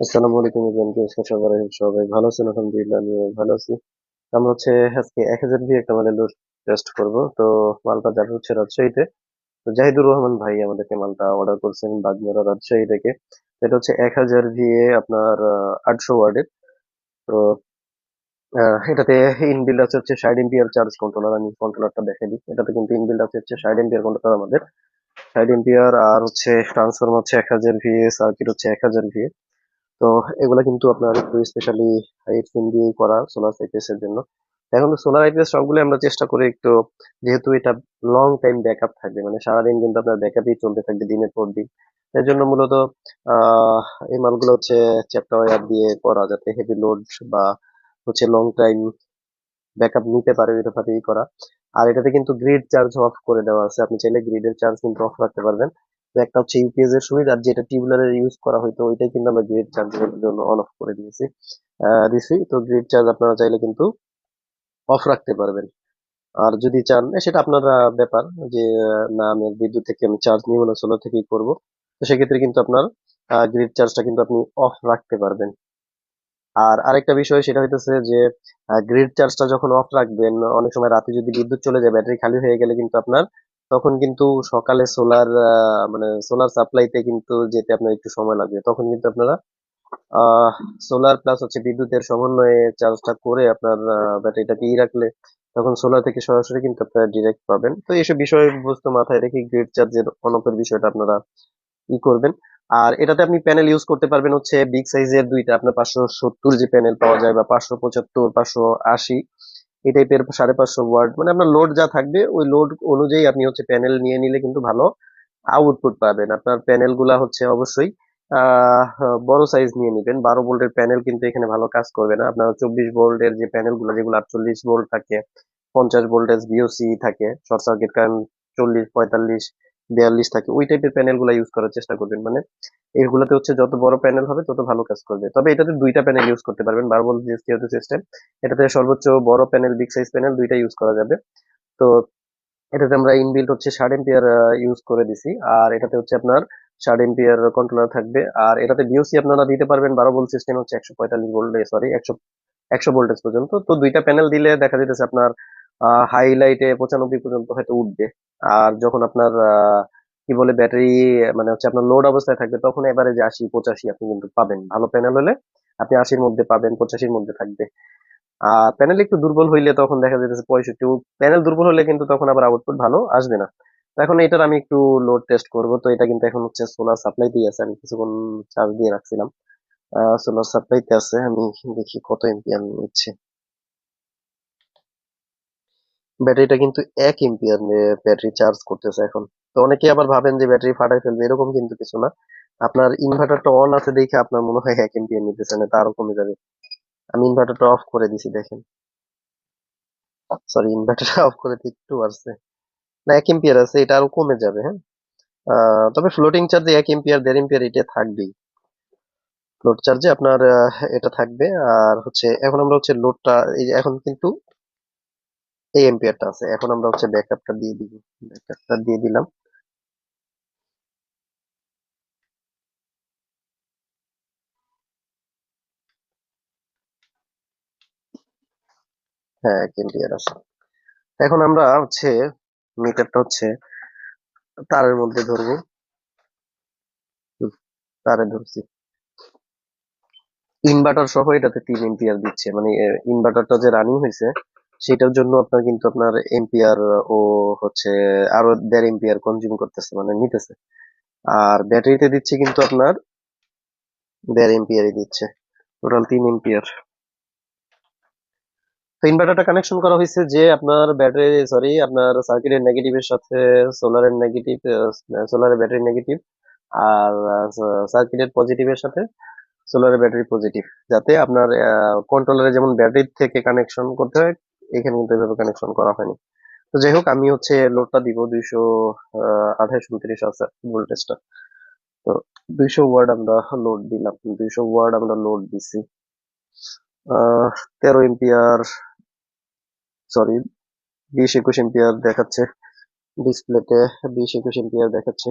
আসসালামু আলাইকুম ইব্রাহিম কি অবস্থা? সবার সবাই ভালো আছেন, আলহামদুলিল্লাহ, আমিও ভালো আছি। আমরা হচ্ছে আজকে এক হাজার দিয়ে একটা মালের লোড টেস্ট করব। তো মালটা যাবে হচ্ছে রাজশাহীতে। তো জাহিদুর রহমান ভাই আমাদেরকে মালটা অর্ডার করছেন বাগমারা রাজশাহী থেকে। এটা হচ্ছে এক হাজার দিয়ে আপনার আটশো ওয়ার্ডের তো এটাতে ইনবিল্ড আছে হচ্ছে ষাট এম্পিয়ার চার্জ কন্ট্রোলার আমি কন্ট্রোলারটা দেখে দিই। এটাতে কিন্তু ইনবিল্ড আছে হচ্ছে ষাট এম্পিয়ার কন্ট্রোলার আমাদের। ষাট এম্পিয়ার আর হচ্ছে ট্রান্সফর্ম হচ্ছে এক হাজার ভিএ সার্কিট হচ্ছে এক হাজার ভিএ তো এগুলা কিন্তু আপনার একটু স্পেশালি পিন দিয়ে করা সোলার আইপিএস এর জন্য। এখন সোলার আইপিএস সবগুলো আমরা চেষ্টা করি একটু, যেহেতু এটা লং টাইম ব্যাকআপ থাকবে মানে সারাদিন কিন্তু আপনার ব্যাকআপই চলতে থাকবে দিনের পর দিন। এর জন্য মূলত, আহ, এই মালগুলো হচ্ছে চ্যাপ্টার ওয়ার দিয়ে করা, যাতে হেভি লোড বা হচ্ছে লং টাইম ব্যাকআপ নিতে পারে এরভাবেই করা। আর এটাতে কিন্তু গ্রিড চার্জ অফ করে দেওয়া আছে। আপনি চাইলে গ্রিডের চার্জ কিন্তু অফ রাখতে পারবেন। একটা হচ্ছে ইউপিএস এর সুবিধা, আর যেটা টিউবুলারের ইউজ করা হয়তো ওইটাই কিন্তু আমরা গ্রিড চার্জের জন্য অন অফ করে দিয়েছি দিছি। তো গ্রিড চার্জ আপনারা চাইলে কিন্তু অফ রাখতে পারবেন। আর যদি চান সেটা আপনার ব্যাপার যে না, আমি বিদ্যুৎ থেকে আমি চার্জ নিব না সোলার থেকেই করব। তো সেক্ষেত্রে কিন্তু আপনার গ্রিড চার্জটা কিন্তু আপনি অফ রাখতে পারবেন। আর আরেকটা বিষয় সেটা হইতেছে যে গ্রিড চার্জটা যখন অফ রাখবেন, অনেক সময় রাতে যদি বিদ্যুৎ চলে যায়, ব্যাটারি খালি হয়ে গেলে কিন্তু আপনার তখন কিন্তু সকালে সোলার মানে সোলার সাপ্লাইতে কিন্তু যেতে আপনার একটু সময় লাগবে। তখন কিন্তু আপনারা সোলার প্লাস হচ্ছে বিদ্যুতের সমন্বয়ে চার্জটা করে আপনার ব্যাটারিটাকে ই রাখলে তখন সোলার থেকে সরাসরি কিন্তু আপনারা ডিরেক্ট পাবেন। তো এইসব বিষয়বস্তু মাথায় রেখে গ্রিড চার্জের অনপের বিষয়টা আপনারা ই করবেন। আর এটাতে আপনি প্যানেল ইউজ করতে পারবেন হচ্ছে বিগ সাইজের দুইটা। আপনার পাঁচশো সত্তর যে প্যানেল পাওয়া যায় বা পাঁচশো পঁচাত্তর, পাঁচশো আশি। এই টাইপের সাড়ে পাঁচশো ওয়ার্ড মানে আপনার লোড যা থাকবে, ওই লোড অনুযায়ী আপনি হচ্ছে প্যানেল নিয়ে নিলে কিন্তু ভালো আউটপুট পাবেন। আপনার প্যানেলগুলা হচ্ছে অবশ্যই বড় সাইজ নিয়ে নেবেন। বারো ভোল্টের প্যানেল কিন্তু এখানে ভালো কাজ করবে না। আপনার চব্বিশ ভোল্টের যে প্যানেলগুলো, যেগুলো আটচল্লিশ ভোল্ট থাকে, পঞ্চাশ ভোল্টেজ বিওসি থাকে শর্ট সার্কিট কারেন্ট চল্লিশ, পঁয়তাল্লিশ বিয়াল্লিশ থাকে। ওই টাইপের প্যানেলগুলা ইউজ করার চেষ্টা করবেন। মানে এগুলোতে হচ্ছে যত বড় প্যানেল হবে, তত ভালো কাজ করবে। তবে এটাতে দুইটা প্যানেল ইউজ করতে পারবেন। বারো ভোল্ট যেহেতু সিস্টেম এটাতে সর্বোচ্চ বড় প্যানেল বিগ সাইজ প্যানেল দুইটা ইউজ করা যাবে। তো এটাতে আমরা ইনবিল্ট হচ্ছে ষাট এম্পিয়ার ইউজ করে দিছি। আর এটাতে হচ্ছে আপনার ষাট এম্পিয়ার কন্ট্রোলার থাকবে। আর এটাতে বিওসি আপনারা দিতে পারবেন। বারো ভোল্ট সিস্টেম হচ্ছে একশো পঁয়তাল্লিশ ভোল্ট সরি একশো একশো ভোল্টেজ পর্যন্ত। তো দুইটা প্যানেল দিলে দেখা যেতেছে আপনার হাইলাইটে পঁচানব্বই পর্যন্ত হয়তো উঠবে। আর যখন আপনার কি বলে ব্যাটারি মানে হচ্ছে আপনার লোড অবস্থায় থাকবে, তখন এবারে যে আশি, পঁচাশি আপনি কিন্তু পাবেন। ভালো প্যানেল হলে আপনি আশির মধ্যে পাবেন, পঁচাশির মধ্যে থাকবে। আর প্যানেল একটু দুর্বল হইলে তখন দেখা যেতেছে পঁয়ষট্টি প্যানেল দুর্বল হলে কিন্তু তখন আবার আউটপুট ভালো আসবে না। এখন এটার আমি একটু লোড টেস্ট করব। তো এটা কিন্তু এখন হচ্ছে সোলার সাপ্লাই দিয়ে আছে। আমি কিছুক্ষণ চার্জ দিয়ে রাখছিলাম। সোলার সাপ্লাইতে আছে। আমি দেখি কত এম্পিয়ার নিচ্ছে। ব্যাটারিটা কিন্তু এক এম্পিয়ার ব্যাটারি চার্জ করতেছে এখন। তো অনেকে আবার ভাবেন যে ব্যাটারি ফাটাই ফেলবে, এরকম কিন্তু কিছু না। আপনার ইনভার্টারটা অন আছে দেখে আপনার মনে হয় এক এম্পিয়ার নিতেছে না তারও কমে যাবে। আমি ইনভার্টারটা অফ করে দিছি, দেখেন। সরি ইনভার্টারটা অফ করে একটু আসছে না, এক এম্পিয়ার আছে, এটা আরও কমে যাবে হ্যাঁ। তবে ফ্লোটিং চার্জে এক এম্পিয়ার দেড় এম্পিয়ার এটা থাকবেই। লোড চার্জে আপনার এটা থাকবে। আর হচ্ছে, এখন আমরা হচ্ছে লোডটা এই এখন কিন্তু এই এম্পিয়ারটা আছে। এখন আমরা হচ্ছে ব্যাকআপটা দিয়ে দিব। ব্যাকআপটা দিয়ে দিলাম। হ্যাঁ এক আছে। এখন আমরা হচ্ছে মিটারটা হচ্ছে তারের মধ্যে ধরবো। তারে ধরছি। ইনভার্টার সহ এটাতে তিন এম্পিয়ার দিচ্ছে। মানে ইনভার্টারটা যে রানিং হয়েছে সেটার জন্য আপনার কিন্তু আপনার এম্পিয়ার ও হচ্ছে আরও দেড় এম্পিয়ার কনজিউম করতেছে মানে নিতেছে। আর ব্যাটারিতে দিচ্ছে কিন্তু আপনার দেড় এম্পিয়ারই দিচ্ছে। টোটাল তিন এম্পিয়ার তো ইনভার্টারটা কানেকশন করা হয়েছে যে আপনার ব্যাটারি সরি আপনার সার্কিটের নেগেটিভের সাথে সোলারের নেগেটিভ সোলারের ব্যাটারি নেগেটিভ আর সার্কিটের পজিটিভের সাথে সোলারের ব্যাটারি পজিটিভ যাতে আপনার কন্ট্রোলারে যেমন ব্যাটারি থেকে কানেকশন করতে হয় এখানে কিন্তু এভাবে কানেকশন করা হয়নি। তো যাই হোক, আমি হচ্ছে লোডটা দিব দুইশো আঠাশ উনত্রিশ আছে ভোল্টেজটা। তো দুইশো ওয়ার্ড আমরা লোড দিলাম, দুইশো ওয়ার্ড আমরা লোড দিছি। তেরো এম্পিয়ার সরি বিশ একুশ এম্পিয়ার দেখাচ্ছে ডিসপ্লেতে বিশ একুশ এম্পিয়ার দেখাচ্ছে।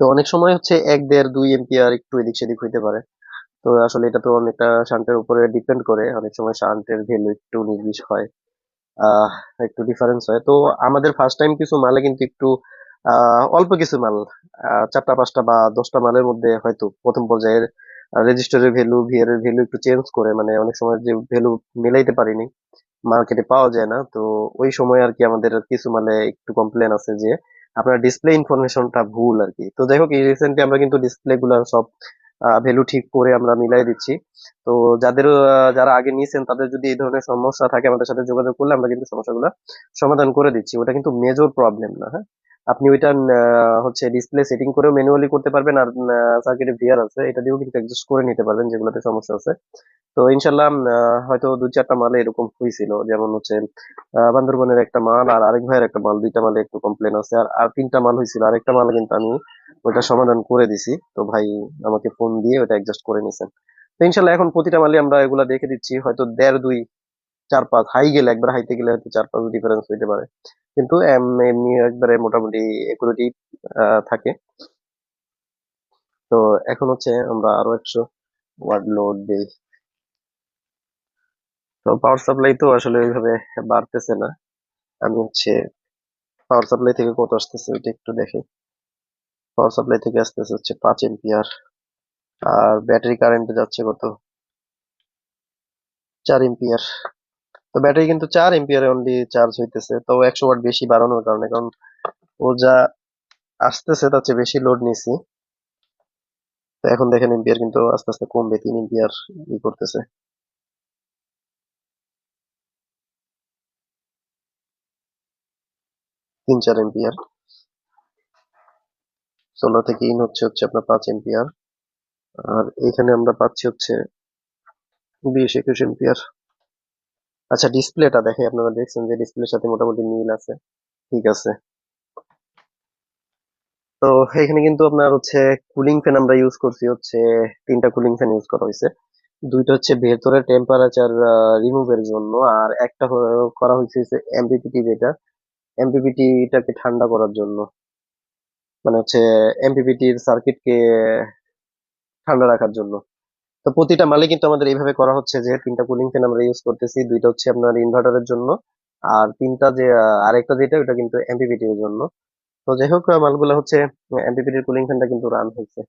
তো অনেক সময় হচ্ছে এক দেড় দুই এম্পিয়ার একটু এদিক সেদিক হইতে পারে। তো আসলে এটা তো অনেকটা শান্টের উপরে ডিপেন্ড করে। অনেক সময় শান্টের ভ্যালু একটু নির্বিষ হয় একটু ডিফারেন্স হয়। তো আমাদের ফার্স্ট টাইম কিছু মালে কিন্তু একটু অল্প কিছু মাল চারটা, পাঁচটা বা দশটা মালের মধ্যে হয়তো প্রথম পর্যায়ের রেজিস্টারের ভ্যালু ভিআর এর ভ্যালু একটু চেঞ্জ করে। মানে অনেক সময় যে ভ্যালু মিলাইতে পারিনি মার্কেটে পাওয়া যায় না। তো ওই সময় আর কি আমাদের কিছু মালে একটু কমপ্লেন আছে যে, আপনার ডিসপ্লে ইনফরমেশনটা ভুল আর কি। তো যাই হোক রিসেন্টলি আমরা কিন্তু ডিসপ্লে গুলো সব ভ্যালু ঠিক করে আমরা মিলাই দিচ্ছি। তো যাদের যারা আগে নিয়েছেন, তাদের যদি এই ধরনের সমস্যা থাকে, আমাদের সাথে যোগাযোগ করলে আমরা কিন্তু সমস্যাগুলো সমাধান করে দিচ্ছি। ওটা কিন্তু মেজর প্রবলেম না হ্যাঁ? আপনি ওইটা হচ্ছে ডিসপ্লে সেটিং করেও ম্যানুয়ালি করতে পারবেন আর সার্কিটে ভিআর আছে, এটা দিয়েও কিন্তু অ্যাডজাস্ট করে নিতে পারবেন যেগুলোতে সমস্যা আছে। তো ইনশাল্লাহ হয়তো দু চারটা মালে এরকম হয়েছিল যেমন হচ্ছে বান্দরবনের একটা মাল আর আরেক ভাইয়ের একটা মাল, দুইটা মালে একটু কমপ্লেন আছে, আর আর তিনটা মাল হয়েছিল আরেকটা মাল কিন্তু আমি ওইটা সমাধান করে দিছি। তো ভাই আমাকে ফোন দিয়ে ওটা অ্যাডজাস্ট করে নিছেন। তো ইনশাল্লাহ এখন প্রতিটা মালে আমরা এগুলা দেখে দিচ্ছি। হয়তো দেড়, দুই, চার পাঁচ হাই গেলে একবার হাইতে গেলে হয়তো চার পাঁচ ডিফারেন্স হইতে পারে। কিন্তু এম- এমনি একবারে মোটামুটি একুরেটি থাকে। তো এখন হচ্ছে আমরা আরও একশো ওয়ার্ড লোড দিই। তো পাওয়ার সাপ্লাই তো আসলে ওইভাবে বাড়তেছে না। আমি হচ্ছে পাওয়ার সাপ্লাই থেকে কত আসতেছে ওইটা একটু দেখি। পাওয়ার সাপ্লাই থেকে আসতেছে হচ্ছে পাঁচ এম্পিয়ার আর ব্যাটারি কারেন্টে যাচ্ছে কত? চার এম্পিয়ার তো ব্যাটারি কিন্তু চার এম্পিয়ারে অনলি চার্জ হইতেছে। তো একশো ওয়াট বেশি বাড়ানোর কারণে, কারণ ও যা আসতেছে তার চেয়ে বেশি লোড নিছি তো এখন দেখেন এম্পিয়ার কিন্তু আস্তে আস্তে কমবে, তিন এম্পিয়ার ই করতেছে। তিন, চার এম্পিয়ার সোলার থেকে ইন হচ্ছে হচ্ছে আপনার পাঁচ এম্পিয়ার আর এখানে আমরা পাচ্ছি হচ্ছে বিশ একুশ এম্পিয়ার আচ্ছা ডিসপ্লেটা দেখে আপনারা দেখছেন যে ডিসপ্লের সাথে মোটামুটি মিল আছে। ঠিক আছে। তো এখানে কিন্তু আপনার হচ্ছে কুলিং ফ্যান আমরা ইউজ করছি হচ্ছে, তিনটা কুলিং ফ্যান ইউজ করা হয়েছে। দুইটা হচ্ছে ভেতরে টেম্পারেচার রিমুভের জন্য, আর একটা করা হয়েছে এমপিপিটি যেটা। এমপিপিটিটাকে ঠান্ডা করার জন্য। মানে হচ্ছে এমপিপিটির সার্কিটকে ঠান্ডা রাখার জন্য। তো প্রতিটা মালে কিন্তু আমাদের এইভাবে করা হচ্ছে যে, তিনটা কুলিং ফ্যান আমরা ইউজ করতেছি, দুইটা হচ্ছে আপনার ইনভার্টারের জন্য, আর তিনটা যে আরেকটা যেটা, ওটা কিন্তু এমপিপিটির জন্য। তো যাই হোক মালগুলা হচ্ছে এমপিপিটির কুলিং ফ্যানটা কিন্তু রান হয়েছে।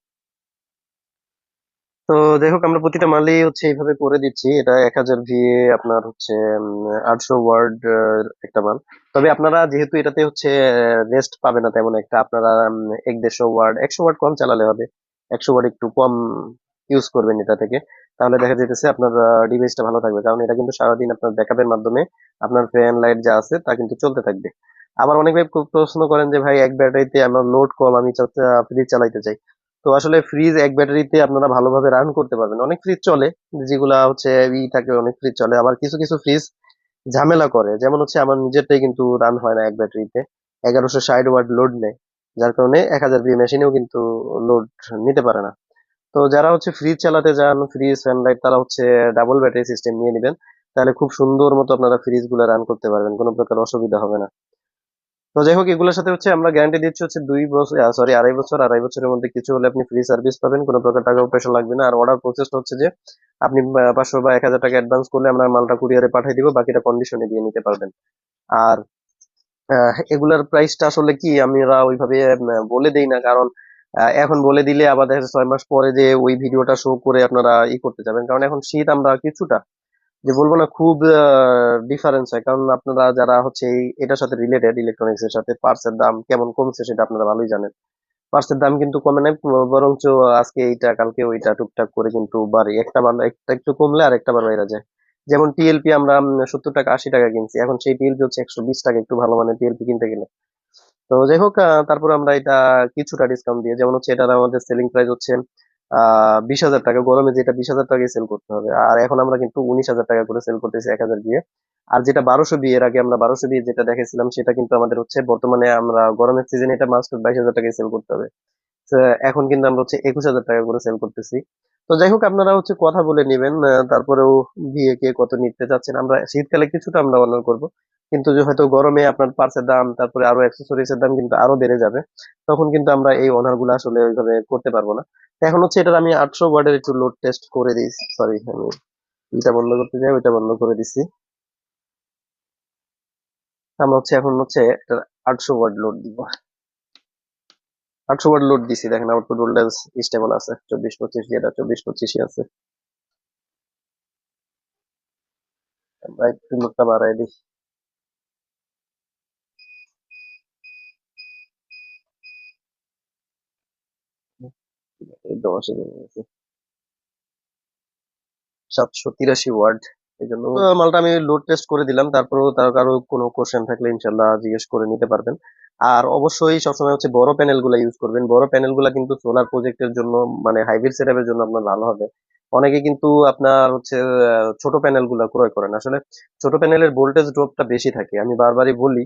তো হোক আমরা প্রতিটা মালই হচ্ছে এইভাবে করে দিচ্ছি। এটা এক হাজার ভিএ আপনার হচ্ছে আটশো ওয়ার্ড একটা মাল। তবে আপনারা যেহেতু এটাতে হচ্ছে রেস্ট পাবে না তেমন একটা আপনারা উম, এক দেড়শো ওয়ার্ড একশো ওয়ার্ড কম চালালে হবে। একশো ওয়ার্ড একটু কম ইউজ করবেন এটা থেকে। তাহলে দেখা যেতেছে আপনার ডিভাইসটা ভালো থাকবে। কারণ এটা কিন্তু সারাদিন আপনার ব্যাকআপের মাধ্যমে আপনার ফ্যান লাইট যা আছে তা কিন্তু চলতে থাকবে। আবার অনেক ভাই প্রশ্ন করেন যে ভাই এক ব্যাটারিতে আমার লোড কম আমি ফ্রিজ চালাইতে চাই। তো আসলে ফ্রিজ এক ব্যাটারিতে আপনারা ভালোভাবে রান করতে পারবেন। অনেক ফ্রিজ চলে, যেগুলা হচ্ছে ই থাকে, অনেক ফ্রিজ চলে। আবার কিছু কিছু ফ্রিজ ঝামেলা করে। যেমন হচ্ছে আমার নিজেরটাই কিন্তু রান হয় না এক ব্যাটারিতে এগারোশো ষাট ওয়াট লোড নেয়। যার কারণে এক হাজার বি মেশিনেও কিন্তু লোড নিতে পারে না। তো যারা হচ্ছে ফ্রিজ চালাতে যান ফ্রিজ ফ্যান লাইট তারা হচ্ছে ডাবল ব্যাটারি সিস্টেম নিয়ে নেবেন। তাহলে খুব সুন্দর মতো আপনারা ফ্রিজগুলা রান করতে পারবেন। কোনো প্রকার অসুবিধা হবে না। তো যাই হোক, এগুলোর সাথে হচ্ছে আমরা গ্যারান্টি দিচ্ছি হচ্ছে দুই বছর সরি আড়াই বছর আড়াই বছরের মধ্যে কিছু হলে আপনি ফ্রি সার্ভিস পাবেন, কোনো প্রকার টাকা পয়সা লাগবে না। আর অর্ডার প্রসেসটা হচ্ছে যে, আপনি পাঁচশো বা এক হাজার টাকা অ্যাডভান্স করলে আমরা মালটা কুরিয়ারে পাঠিয়ে দিব, বাকিটা কন্ডিশনে দিয়ে নিতে পারবেন। আর এগুলার প্রাইসটা আসলে কি আমরা ওইভাবে বলে দেই না, কারণ এখন বলে দিলে আবার দেখা যাচ্ছে ছয় মাস পরে যে ওই ভিডিওটা শো করে আপনারা ই করতে যাবেন। কারণ এখন শীত আমরা কিছুটা যে বলব না খুব ডিফারেন্স হয়। কারণ আপনারা যারা হচ্ছে এটার সাথে রিলেটেড ইলেকট্রনিক্স এর সাথে পার্টস এর দাম কেমন কমছে সেটা আপনারা ভালোই জানেন। পার্টস এর দাম কিন্তু কমে নাই, বরঞ্চ আজকে এইটা, কালকে ওইটা টুকটাক করে কিন্তু বাড়ে। একটা বার, একটা একটু কমলে আর একটা বার বাইরে যায়। যেমন টিএলপি আমরা সত্তর টাকা, আশি টাকা কিনছি। এখন সেই টিএলপি হচ্ছে একশো বিশ টাকা, একটু ভালো মানের টিএলপি কিনতে গেলে। তো যাই হোক তারপর আমরা এটা কিছুটা ডিসকাউন্ট দিয়ে, যেমন হচ্ছে এটার আমাদের সেলিং প্রাইস হচ্ছে বিশ হাজার টাকা, গরমে যেটা বিশ হাজার টাকায় সেল করতে হবে। আর এখন আমরা কিন্তু উনিশ হাজার টাকা করে সেল করতেছি এক হাজার দিয়ে। আর যেটা বারোশো বিয়ে আগে আমরা বারোশো বিয়ে যেটা দেখেছিলাম, সেটা কিন্তু আমাদের হচ্ছে বর্তমানে আমরা গরমের সিজনে এটা মাস্ট বাইশ হাজার টাকায় সেল করতে হবে। এখন কিন্তু আমরা হচ্ছে একুশ হাজার টাকা করে সেল করতেছি। তো যাই হোক, আপনারা হচ্ছে কথা বলে নেবেন তারপরেও বিয়ে কে কত নিতে চাচ্ছেন, আমরা শীতকালে কিছুটা আমরা অর্ডার করব। কিন্তু যে হয়তো গরমে আপনার পার্টসের দাম, তারপরে আরও অ্যাক্সেসরিজ এর দাম কিন্তু আরও বেড়ে যাবে, তখন কিন্তু আমরা এই অনারগুলো আসলে ওইভাবে করতে পারব না। এখন হচ্ছে এটার আমি আটশো ওয়ার্ডের একটু লোড টেস্ট করে দিই সরি আমি এটা বন্ধ করতে যাই ওইটা বন্ধ করে দিছি। আমরা হচ্ছে এখন হচ্ছে আটশো ওয়ার্ড লোড দিব। আটশো ওয়ার্ড লোড দিছি, দেখেন আউটপুট ভোল্টেজ স্টেবল আছে, চব্বিশ পঁচিশ যেটা, চব্বিশ পঁচিশই আছে। আমরা একটু লোডটা বাড়াই দিই। দশে নেমে সাতশো তিরাশি ওয়ার্ড এই জন্য মালটা আমি লোড টেস্ট করে দিলাম, তারপরেও তার কারও কোনো কোশ্চেন থাকলে ইনশাল্লাহ জিজ্ঞেস করে নিতে পারবেন। আর অবশ্যই সবসময় হচ্ছে বড় প্যানেলগুলা ইউজ করবেন। বড় প্যানেলগুলা কিন্তু সোলার প্রজেক্টের জন্য মানে হাইব্রিড জন্য আপনার ভালো হবে। অনেকে কিন্তু আপনার হচ্ছে ছোট প্যানেলগুলা ক্রয় করেন। আসলে ছোট প্যানেলের ভোল্টেজ ড্রপটা বেশি থাকে। আমি বারবারই বলি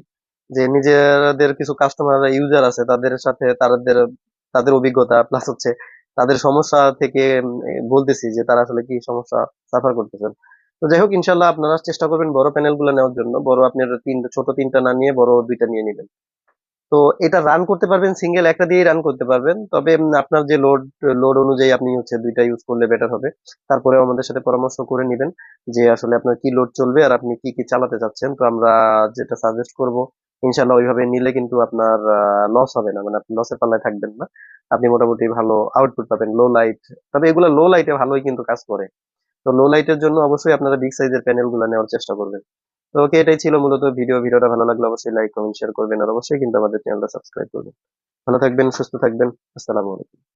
যে, নিজেদের কিছু কাস্টমার ইউজার আছে, তাদের সাথে তাদের তাদের অভিজ্ঞতা প্লাস হচ্ছে তাদের সমস্যা থেকে বলতেছি যে তারা আসলে কি সমস্যা সাফার করতেছেন। তো যাই হোক ইনশাল্লাহ আপনারা চেষ্টা করবেন বড় প্যানেলগুলো নেওয়ার জন্য। বড় আপনার তিন, ছোট তিনটা না নিয়ে বড় দুইটা নিয়ে নেবেন। তো এটা রান করতে পারবেন সিঙ্গেল একটা দিয়ে রান করতে পারবেন। তবে আপনার যে লোড লোড অনুযায়ী আপনি হচ্ছে দুইটা ইউজ করলে বেটার হবে। তারপরে আমাদের সাথে পরামর্শ করে নেবেন যে আসলে আপনার কি লোড চলবে আর আপনি কি কি চালাতে চাচ্ছেন। তো আমরা যেটা সাজেস্ট করব ইনশাল্লাহ ওইভাবে নিলে কিন্তু আপনার লস হবে না। মানে আপনি লসের পাল্লায় থাকবেন না। আপনি মোটামুটি ভালো আউটপুট পাবেন লো লাইট তবে এগুলো লো লাইটে ভালোই কিন্তু কাজ করে। তো লো লাইটের জন্য অবশ্যই আপনারা বিগ সাইজের প্যানেলগুলো নেওয়ার চেষ্টা করবেন। তো ওকে, এটাই ছিল মূলত ভিডিও ভিডিওটা ভালো লাগলে অবশ্যই লাইক কমেন্ট শেয়ার করবেন। আর অবশ্যই কিন্তু আমাদের চ্যানেলটা সাবস্ক্রাইব করবেন। ভালো থাকবেন, সুস্থ থাকবেন। আসসালামু আলাইকুম।